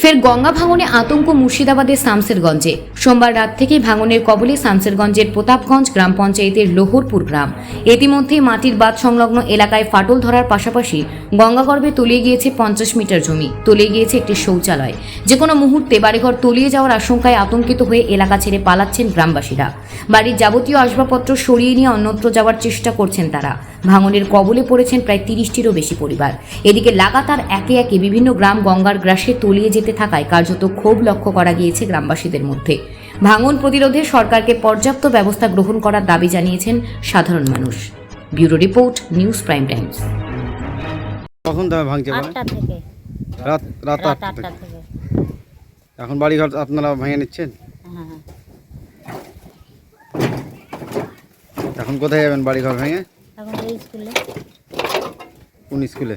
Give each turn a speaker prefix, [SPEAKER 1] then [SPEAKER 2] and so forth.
[SPEAKER 1] ফের গঙ্গা ভাঙনে আতঙ্ক মুর্শিদাবাদের শামসেরগঞ্জে। সোমবার রাত থেকে ভাঙনের কবলে শামসেরগঞ্জের প্রতাপগঞ্জ গ্রাম পঞ্চায়েতের লোহরপুর গ্রাম। ইতিমধ্যেই মাটির বাঁধ সংলগ্ন এলাকায় ফাটল ধরার পাশাপাশি গঙ্গাগর্ভে তলিয়ে গিয়েছে পঞ্চাশ মিটার জমি, তলিয়ে গিয়েছে একটি শৌচালয়। যে কোনো মুহূর্তে বাড়িঘর তলিয়ে যাওয়ার আশঙ্কায় আতঙ্কিত হয়ে এলাকা ছেড়ে পালাচ্ছেন গ্রামবাসীরা। বাড়ির যাবতীয় আসবাবপত্র সরিয়ে নিয়ে অন্যত্র যাওয়ার চেষ্টা করছেন তারা। ভাঙনের কবলে পড়েছেন প্রায় তিরিশটিরও বেশি পরিবার। এদিকে লাগাতার একে একে বিভিন্ন গ্রাম গঙ্গার গ্রাসে তলিয়ে যেতে থাকায় কার্যত ক্ষোভ লক্ষ্য করা গিয়েছে গ্রামবাসীদের মধ্যে। ভাঙন প্রতিরোধে সরকারকে পর্যাপ্ত ব্যবস্থা গ্রহণ করার দাবি জানিয়েছেন সাধারণ মানুষ। Bureau report news prime times.
[SPEAKER 2] কখন ভাঙছে
[SPEAKER 3] থেকে।
[SPEAKER 2] রাত রাত আটটা থেকে। এখন বাড়িঘর আপনারা ভেঙে নিচ্ছেন?
[SPEAKER 3] হ্যাঁ হ্যাঁ।
[SPEAKER 2] এখন কোথায় যাবেন বাড়িঘর ভেঙে?
[SPEAKER 3] এখন এই স্কুলে।
[SPEAKER 2] কোন স্কুলে?